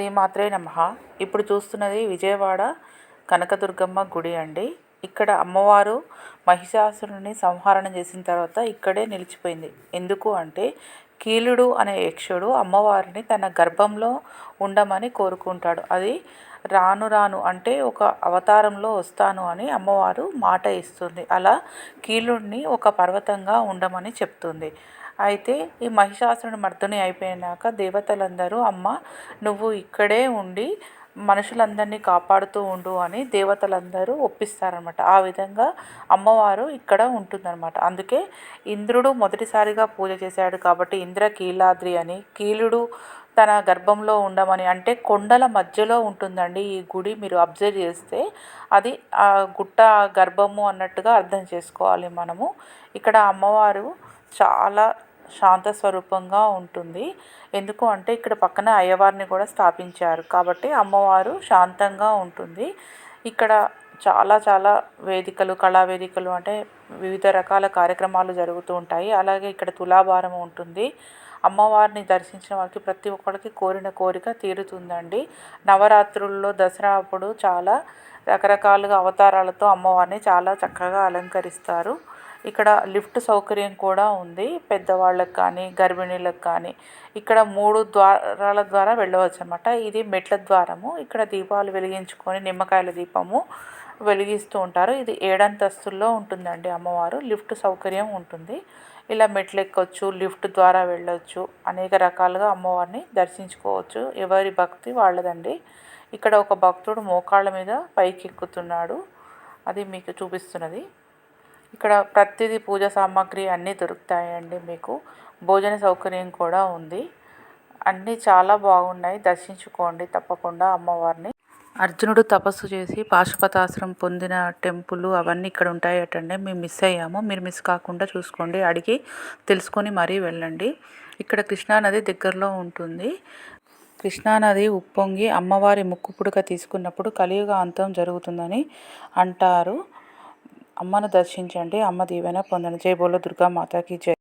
శ్రీమాత్రే నమ. ఇప్పుడు చూస్తున్నది విజయవాడ కనకదుర్గమ్మ గుడి అండి. ఇక్కడ అమ్మవారు మహిషాసురుని సంహారణ చేసిన తర్వాత ఇక్కడే నిలిచిపోయింది. ఎందుకు అంటే కీలుడు అనే యక్షుడు అమ్మవారిని తన గర్భంలో ఉండమని కోరుకుంటాడు. అది రాను రాను అంటే ఒక అవతారంలో వస్తాను అని అమ్మవారు మాట ఇస్తుంది. అలా కీలుడిని ఒక పర్వతంగా ఉండమని చెప్తుంది. అయితే ఈ మహిషాసురుడు మర్దుని అయిపోయినాక దేవతలందరూ అమ్మ నువ్వు ఇక్కడే ఉండి మనుషులందరినీ కాపాడుతూ ఉండు అని దేవతలందరూ ఒప్పిస్తారనమాట ఆ విధంగా అమ్మవారు ఇక్కడ ఉంటుందన్నమాట. అందుకే ఇంద్రుడు మొదటిసారిగా పూజ చేశాడు కాబట్టి ఇంద్ర కీలాద్రి అని కీలుడు తన గర్భంలో ఉండమని అంటే కొండల మధ్యలో ఉంటుందండి ఈ గుడి మీరు అబ్జర్వ్ చేస్తే అది ఆ గుట్ట గర్భము అన్నట్టుగా అర్థం చేసుకోవాలి మనము. ఇక్కడ అమ్మవారు చాలా శాంత స్వరూపంగా ఉంటుంది. ఎందుకు అంటే ఇక్కడ పక్కన అయ్యవారిని కూడా స్థాపించారు. కాబట్టి అమ్మవారు శాంతంగా ఉంటుంది. ఇక్కడ చాలా చాలా వేదికలు కళా వేదికలు అంటే వివిధ రకాల కార్యక్రమాలు జరుగుతూ ఉంటాయి. అలాగే ఇక్కడ తులాభారం ఉంటుంది. అమ్మవారిని దర్శించిన వారికి ప్రతి ఒక్కరికి కోరిన కోరిక తీరుతుందండి. నవరాత్రుల్లో దసరా అప్పుడు చాలా రకరకాలుగా అవతారాలతో అమ్మవారిని చాలా చక్కగా అలంకరిస్తారు. ఇక్కడ లిఫ్ట్ సౌకర్యం కూడా ఉంది. పెద్దవాళ్ళకి కానీ గర్భిణీలకు కానీ. ఇక్కడ మూడు ద్వారాల ద్వారా వెళ్ళవచ్చు అనమాట ఇది మెట్ల ద్వారము. ఇక్కడ దీపాలు వెలిగించుకొని నిమ్మకాయల దీపము వెలిగిస్తూ ఉంటారు. ఇది ఏడంతస్తుల్లో ఉంటుందండి అమ్మవారు. లిఫ్ట్ సౌకర్యం ఉంటుంది. ఇలా మెట్లు ఎక్కొచ్చు లిఫ్ట్ ద్వారా వెళ్ళొచ్చు. అనేక రకాలుగా అమ్మవారిని దర్శించుకోవచ్చు. ఎవరి భక్తి వాళ్ళదండి. ఇక్కడ ఒక భక్తుడు మోకాళ్ళ మీద పైకి ఎక్కుతున్నాడు అది మీకు చూపిస్తున్నది. ఇక్కడ ప్రతిదీ పూజ సామాగ్రి అన్నీ దొరుకుతాయండి మీకు. భోజన సౌకర్యం కూడా ఉంది. అన్నీ చాలా బాగున్నాయి. దర్శించుకోండి తప్పకుండా అమ్మవారిని. అర్జునుడు తపస్సు చేసి పాశుపతాశ్రం పొందిన టెంపుల్ అవన్నీ ఇక్కడ ఉంటాయటండి మేము మిస్ అయ్యాము. మీరు మిస్ కాకుండా చూసుకోండి. అడిగి తెలుసుకొని మరీ వెళ్ళండి. ఇక్కడ కృష్ణానది దగ్గరలో ఉంటుంది. కృష్ణానది ఉప్పొంగి అమ్మవారి ముక్కు పుడక తీసుకున్నప్పుడు కలియుగ అంతం జరుగుతుందని అంటారు. అమ్మను దర్శించండి. అమ్మ దీవెన పొందండి. జై బోలో దుర్గా మాతాకి జై.